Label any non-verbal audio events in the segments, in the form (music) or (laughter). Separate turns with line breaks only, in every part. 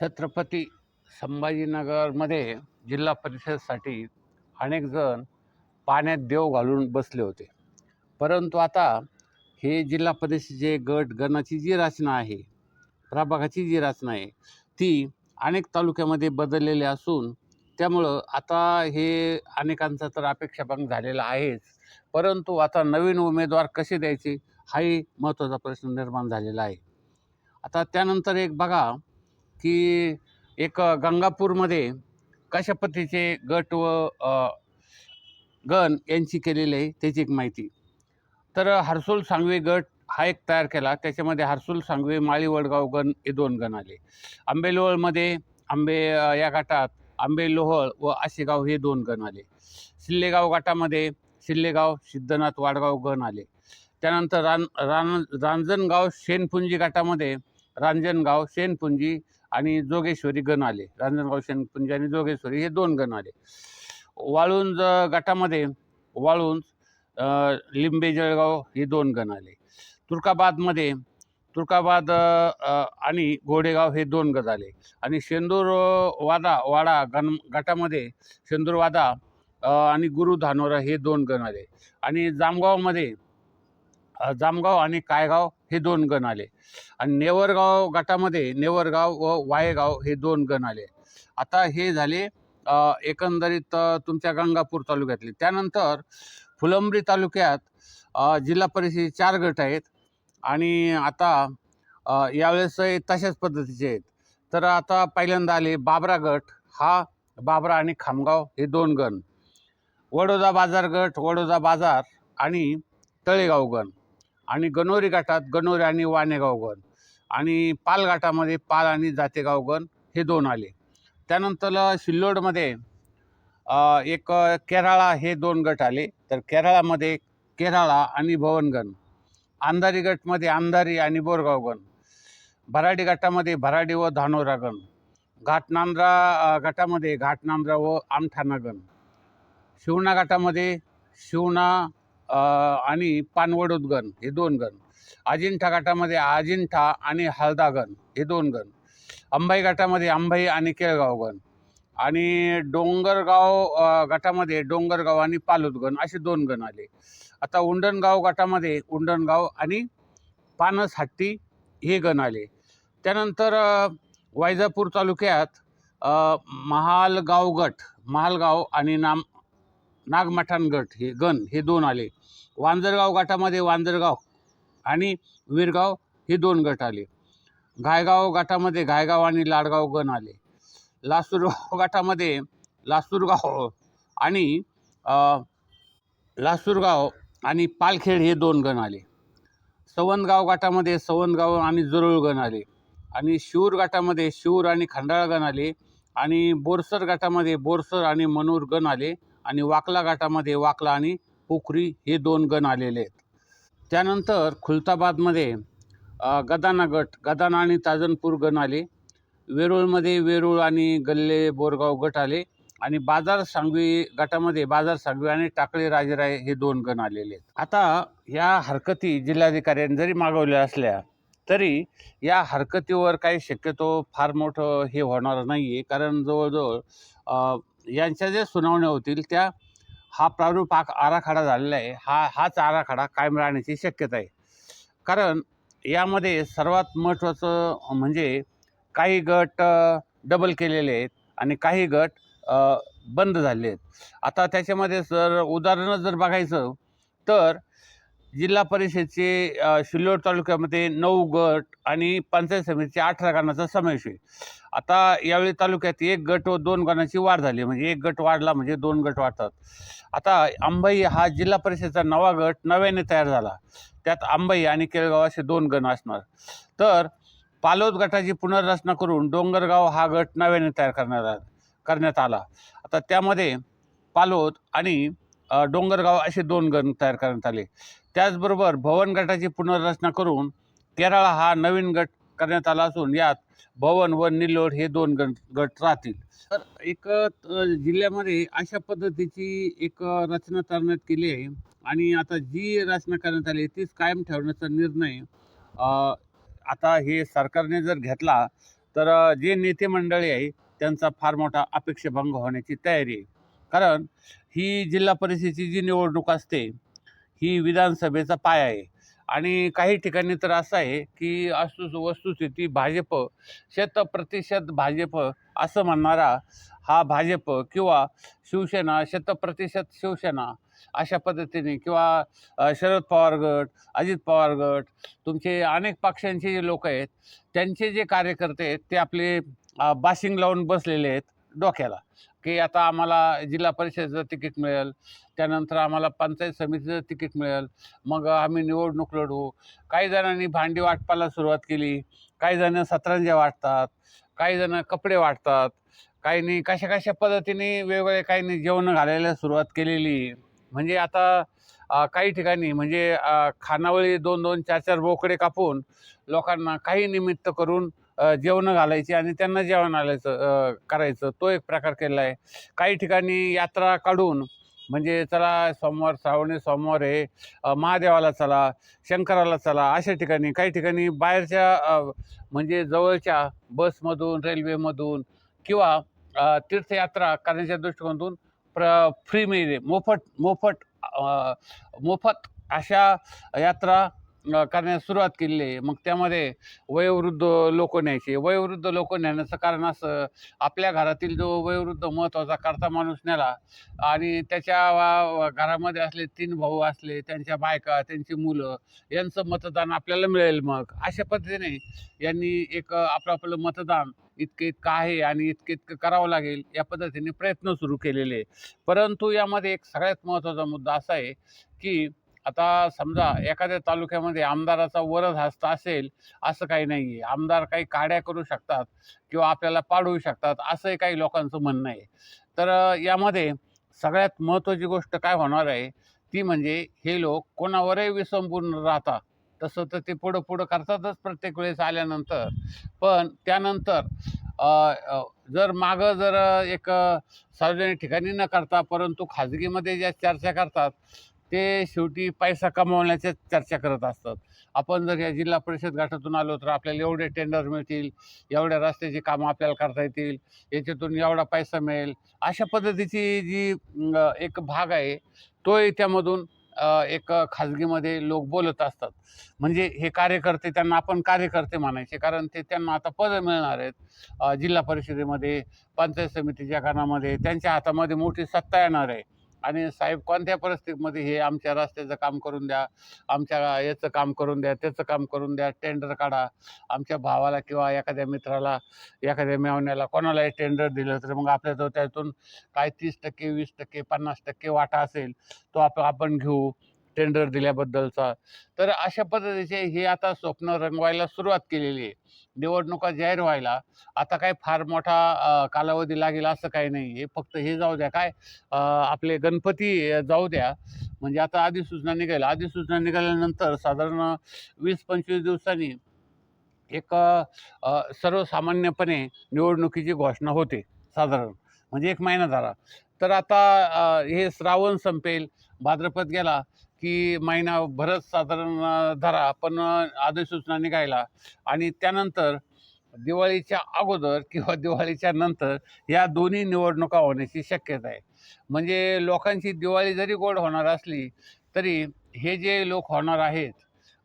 छत्रपती संभाजीनगरमध्ये जिल्हा परिषदसाठी अनेक जण पाण्यात देव घालून बसले होते. परंतु आता हे जिल्हा परिषदेचे गट गणाची जी रचना आहे प्रभागाची जी रचना आहे ती अनेक तालुक्यामध्ये बदललेली असून त्यामुळं आता हे अनेकांचा तर अपेक्षाभंग झालेला आहेच. परंतु आता नवीन उमेदवार कसे द्यायचे हाही महत्त्वाचा प्रश्न निर्माण झालेला आहे. आता त्यानंतर एक बघा की एक गंगापूरमध्ये कशा पद्धतीचे गट व गण यांची केलेली आहे त्याची एक माहिती. तर हर्सुल सांगवे गट हा एक तयार केला. त्याच्यामध्ये हर्सुल सांगवे माळी वडगाव गण हे दोन गण आले. आंबेलोहळमध्ये आंबे या गटात आंबेलोहळ व आशेगाव हे दोन गण आले. सिल्लेगाव गटामध्ये सिल्लेगाव सिद्धनाथ वाडगाव गण आले. त्यानंतर रान रान रांजणगाव शेनपुंजी गटामध्ये रांजणगाव शेनपुंजी आणि जोगेश्वरी गण आले. रांजणगाव शेणपुंजी आणि जोगेश्वरी हे दोन गण आले. वाळुंज गटामध्ये वाळुंज लिंबे जळगाव हे दोन गण आले. तुर्काबादमध्ये तुर्काबाद आणि घोडेगाव हे दोन गट आले. आणि शेंदूर वादा वाडा गण गटामध्ये शेंदूर वादा आणि गुरु धानोरा हे दोन गण आले. आणि जामगावमध्ये जामगाव आणि कायगाव हे दोन गण आले. आणि नेवरगाव गटामध्ये नेवरगाव व वायगाव हे दोन गण आले. आता हे झाले एकंदरीत तुमच्या गंगापूर तालुक्यातले. त्यानंतर फुलंब्री तालुक्यात जिल्हा परिषद चार गट आहेत. आणि आता यावेळेस हे तशाच पद्धतीचे आहेत. तर आता पहिल्यांदा आले बाबरा गट. हा बाबरा आणि खामगाव हे दोन गण. वडोदा बाजार गट वडोदा बाजार आणि तळेगाव गण. आणि गणोरी घाटात गणोरी आणि वाणेगाव गण आणि पालघाटामध्ये पाल आणि जातेगाव गण हे दोन आले. त्यानंतर सिल्लोडमध्ये एक केराळा हे दोन गट आले. तर केराळामध्ये केराळा आणि भवनगण अंधारी गटमध्ये अंधारी आणि बोरगावगण भराडी गटामध्ये भराडी व धानोरा गण घाटनांद्रा गटामध्ये घाटनांद्रा व आमठाणा गण शिवणा गटामध्ये शिवणा आणि पानवडोद गण हे दोन गण. अजिंठा गटामध्ये अजिंठा आणि हलदा गण हे दोन गण. अंबाई गटामध्ये अंबाई आणि केळगाव गण. आणि डोंगरगाव गटामध्ये डोंगरगाव आणि पालोद गण असे दोन गण आले. आता उंडणगाव गटामध्ये उंडणगाव आणि पानसहट्टी हे गण आले. त्यानंतर वैजापूर तालुक्यात महालगाव गट महालगाव आणि नाम नागमठाण गट हे गण हे दोन आले. वांजरगाव गटामध्ये वांजरगाव आणि वीरगाव हे दोन गट आले. घायगाव गटामध्ये घायगाव आणि लाडगाव गण आले. लासूरगाव गटामध्ये लासूरगाव आणि लासूरगाव आणि पालखेड हे दोन गण आले. सवंदगाव गटामध्ये सवंदगाव आणि जरुळ गण आले. आणि शिऊर गटामध्ये शिऊर आणि खंडाळा गण आले. आणि बोरसर गटामध्ये बोरसर आणि मनूर गण आले. आणि वाकला गटामध्ये वाकला आणि पोखरी हे दोन गण आलेले आहेत. त्यानंतर खुलताबादमध्ये गदाना गट गदाना आणि ताजनपूर गण आले. वेरूळमध्ये वेरूळ आणि गल्ले बोरगाव गट आले आणि बाजार सांगवी गटामध्ये बाजार सांगवी आणि टाकळी राजेराय हे दोन गण आलेले आहेत. आता या हरकती जिल्हाधिकाऱ्यांनी जरी मागवल्या असल्या तरी या हरकतीवर काही शक्यतो फार मोठं हे होणार नाही आहे कारण जवळजवळ यांच्या ज्या सुनावण्या होतील त्या हा प्रारूप आख आराखडा झालेला आहे. हा हाच आराखडा कायम राहण्याची शक्यता आहे. कारण यामध्ये सर्वात महत्त्वाचं म्हणजे काही गट डबल केलेले आहेत आणि काही गट बंद झाले आहेत. आता त्याच्यामध्ये जर उदाहरणं जर बघायचं तर जिल्हा परिषदचे अ, सिल्लोड तालुक्यामध्ये नऊ गट आणि पंचायत समितीचे अठरा गणाचा समावेश आहे. आता यावेळी तालुक्यात एक गट व दोन गणाची वाढ झाली म्हणजे एक गट वाढला म्हणजे दोन गट वाढतात. आता अंबाई हा जिल्हा परिषदेचा नवा गट नव्याने तयार झाला. त्यात अंबाई आणि केळगाव असे दोन गण असणार. तर पालोद गटाची पुनर्रचना करून डोंगरगाव हा गट नव्याने तयार करणार करण्यात आला. आता त्यामध्ये पालोद आणि डोंगरगाव असे दोन गण तयार करण्यात आले. त्याचबरोबर भवन गटाची पुनर्रचना करून केराळा हा नवीन गट करण्यात आला असून यात भवन व निल्लोड हे दोन गट गट राहतील. तर एक जिल्ह्यामध्ये अशा पद्धतीची एक रचना करण्यात केली आहे आणि आता जी रचना करण्यात आली तीच कायम ठेवण्याचा निर्णय आता हे सरकारने जर घेतला तर जे नेते मंडळी आहे त्यांचा फार मोठा अपेक्षाभंग होण्याची तयारी आहे. कारण ही जिल्हा परिषदेची जी निवडणूक असते ही विधानसभेचा पाया आहे. आणि काही ठिकाणी तर असं आहे की असू वस्तुस्थिती भाजप शत प्रतिशत भाजप असं म्हणणारा हा भाजप किंवा शिवसेना शतप्रतिशत शिवसेना अशा पद्धतीने किंवा शरद पवार गट अजित पवार गट तुमचे अनेक पक्षांचे जे लोक आहेत त्यांचे जे कार्यकर्ते आहेत ते आपले बाशिंग लावून बसलेले आहेत डोक्याला. की आता आम्हाला जिल्हा परिषदेचं तिकीट मिळेल त्यानंतर आम्हाला पंचायत समितीचं तिकीट मिळेल मग आम्ही निवडणूक लढवू काही जणांनी भांडी वाटपाला सुरुवात केली काही जण सतरंज्या वाटतात काही जण कपडे वाटतात काहींनी कशा कशा पद्धतीने वेगवेगळे काहींनी जेवण घालायला सुरुवात केलेली. म्हणजे आता काही ठिकाणी म्हणजे खानावळी दोन दोन चार चार बोकडे कापून लोकांना काही निमित्त करून जेवणं घालायची आणि त्यांना जेवण आलायचं करायचं. तो एक प्रकार केला आहे. काही ठिकाणी यात्रा काढून म्हणजे चला सोमवार श्रावणी सोमवार हे महादेवाला चला शंकराला चला अशा ठिकाणी काही ठिकाणी बाहेरच्या म्हणजे जवळच्या बसमधून रेल्वेमधून किंवा तीर्थयात्रा करण्याच्या दृष्टिकोनातून प्र फ्री मिळते. मोफत मोफत मोफत अशा यात्रा करण्यास सुरुवात केलेली आहे. मग त्यामध्ये वयोवृद्ध लोक न्यायचे. वयोवृद्ध लोक नेण्याचं कारण असं आपल्या घरातील जो वयोवृद्ध महत्त्वाचा करता माणूस नेला आणि त्याच्या वा- घरामध्ये असले तीन भाऊ असले त्यांच्या बायका त्यांची मुलं यांचं मतदान आपल्याला मिळेल मग. अशा पद्धतीने यांनी एक आपलं आपलं मतदान इतकं इतकं आहे आणि इतकं इतकं करावं लागेल या पद्धतीने प्रयत्न सुरू केलेले आहे. परंतु यामध्ये एक सगळ्यात महत्त्वाचा मुद्दा असा आहे की आता समजा एखाद्या तालुक्यामध्ये आमदाराचा वरद हस्त असेल असं काही नाही आहे आमदार काही काड्या करू शकतात किंवा आपल्याला पाडवू शकतात असंही काही लोकांचं म्हणणं आहे. तर यामध्ये सगळ्यात महत्त्वाची गोष्ट काय होणार आहे ती म्हणजे हे लोक कोणावरही विसंबून राहतात. तसं तर ते पुढं पुढं करतातच प्रत्येक वेळेस आल्यानंतर. पण त्यानंतर जर मागं जर एक सार्वजनिक ठिकाणी न करता परंतु खाजगीमध्ये ज्या चर्चा करतात ते शेवटी पैसा कमावण्याच्या चर्चा करत असतात. आपण जर या जिल्हा परिषद गटातून आलो तर आपल्याला एवढे टेंडर मिळतील एवढ्या रस्त्याची कामं आपल्याला करता येतील याच्यातून एवढा पैसा मिळेल. अशा पद्धतीची जी एक भाग आहे तोही त्यामधून एक खाजगीमध्ये लोक बोलत असतात. म्हणजे हे कार्यकर्ते त्यांना आपण कार्यकर्ते म्हणायचे कारण ते त्यांना आता पदं मिळणार आहेत. जिल्हा परिषदेमध्ये पंचायत समितीच्या कानामध्ये त्यांच्या हातामध्ये मोठी सत्ता येणार आहे. आणि साहेब कोणत्या परिस्थितीमध्ये हे आमच्या रस्त्याचं काम करून द्या आमच्या याचं काम करून द्या त्याचं काम करून द्या टेंडर काढा. आमच्या भावाला किंवा एखाद्या मित्राला एखाद्या मेवण्याला कोणालाही टेंडर दिलं तर मग आपल्या जो त्यातून काय तीस टक्के वीस टक्के पन्नास टक्के वाटा असेल तो आप आपण घेऊ. टेंडर दिल्याबद्दलचा. तर अशा पद्धतीचे हे आता स्वप्न रंगवायला सुरुवात केलेली आहे. निवडणुका जाहीर व्हायला आता काय फार मोठा कालावधी लागेल असं काही नाही आहे. फक्त हे जाऊ द्या. काय आपले गणपती जाऊ द्या. म्हणजे आता अधिसूचना निघाल. अधिसूचना निघाल्यानंतर साधारण वीस पंचवीस दिवसांनी एक सर्वसामान्यपणे निवडणुकीची घोषणा होते साधारण. म्हणजे एक महिना झाला. तर आता हे श्रावण संपेल भाद्रपद गेला. की महिनाभरच साधारण धरा पण अ, निघायला. आणि त्यानंतर दिवाळीच्या अगोदर किंवा (laughs) दिवाळीच्या नंतर या दोन्ही निवडणुका होण्याची शक्यता आहे. म्हणजे लोकांची दिवाळी जरी गोड होणार असली तरी हे जे लोक होणार आहेत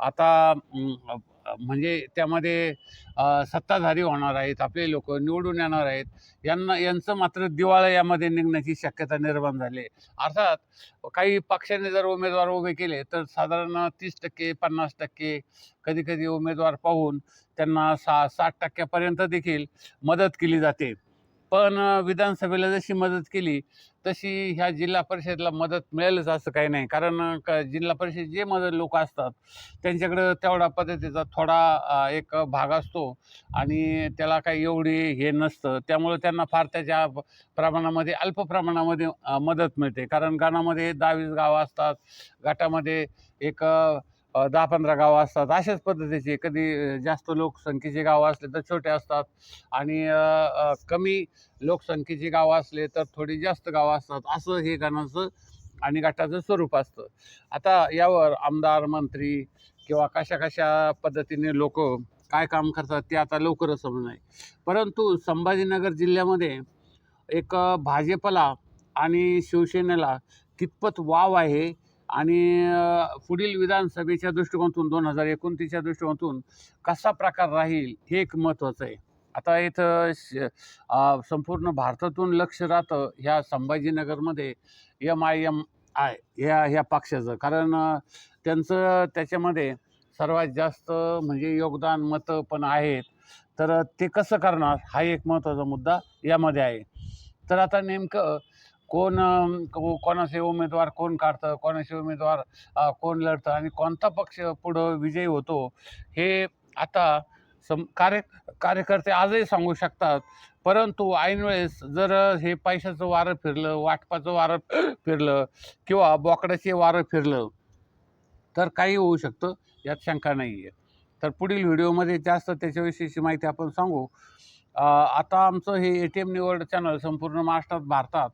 आता म्हणजे त्यामध्ये सत्ताधारी होणार आहेत आपले लोक निवडून येणार आहेत यांना यांचं मात्र दिवाळं यामध्ये निघण्याची शक्यता निर्माण झाली आहे. अर्थात काही पक्षाने जर उमेदवार उभे केले तर साधारण तीस टक्के पन्नास टक्के कधी कधी उमेदवार पाहून त्यांना सा साठ टक्क्यापर्यंत देखील मदत केली जाते पण विधानसभेला जशी मदत केली तशी ह्या जिल्हा परिषदेला मदत मिळेलच असं काही नाही. कारण क जिल्हा परिषद जे मदत लोक असतात त्यांच्याकडं तेवढा पद्धतीचा थोडा एक भाग असतो आणि त्याला काही एवढी हे नसतं. त्यामुळं त्यांना फार त्याच्या प्रमाणामध्ये अल्प प्रमाणामध्ये मदत मिळते. कारण गणामध्ये दहावीस गावं असतात. गटामध्ये एक दहा पंधरा गावं असतात. अशाच पद्धतीचे कधी जास्त लोकसंख्येचे गावं असले तर छोटे असतात आणि कमी लोकसंख्येची गावं असले तर थोडी जास्त गावं असतात. असं हे गाण्याचं आणि गटाचं स्वरूप असतं. आता यावर आमदार मंत्री किंवा कशा कशा पद्धतीने लोक काय काम करतात ते आता लवकरच समजणार आहे. परंतु संभाजीनगर जिल्ह्यामध्ये एक भाजपला आणि शिवसेनेला कितपत वाव आहे आणि पुढील विधानसभेच्या दृष्टिकोनातून दोन हजार एकोणतीसच्या दृष्टिकोनातून कसा प्रकार राहील हे एक महत्त्वाचं आहे. आता इथं श संपूर्ण भारतातून लक्ष राहतं ह्या संभाजीनगरमध्ये एम आय एम आय ह्या ह्या पक्षाचं. कारण त्यांचं त्याच्यामध्ये सर्वात जास्त म्हणजे योगदान मतं पण आहेत. तर ते कसं करणार हा एक महत्त्वाचा मुद्दा यामध्ये आहे. तर आता नेमकं कोण को- कोणाचे उमेदवार कोण काढतं कोणाचे उमेदवार कोण लढतं आणि कोणता पक्ष पुढं विजयी होतो हे आता सम कार्य कार्यकर्ते आजही सांगू शकतात. परंतु ऐनवेळेस जर हे पैशाचं वारं फिरलं वाटपाचं वारं फिरलं किंवा बोकडाचे वारं फिरलं तर काही होऊ शकतं यात शंका नाही आहे तर पुढील व्हिडिओमध्ये जास्त त्याच्याविषयीची माहिती आपण सांगू. आता आमचं हे ए टी एम निवड चॅनल संपूर्ण महाराष्ट्रात भारतात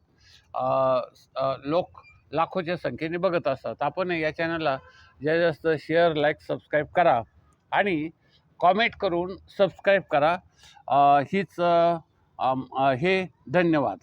लोक लाखोच्या संख्येने बघत असतात. आपण या चॅनलला जास्तीत जास्त शेअर लाईक सबस्क्राईब करा आणि कॉमेंट करून सबस्क्राईब करा. हीच हे धन्यवाद.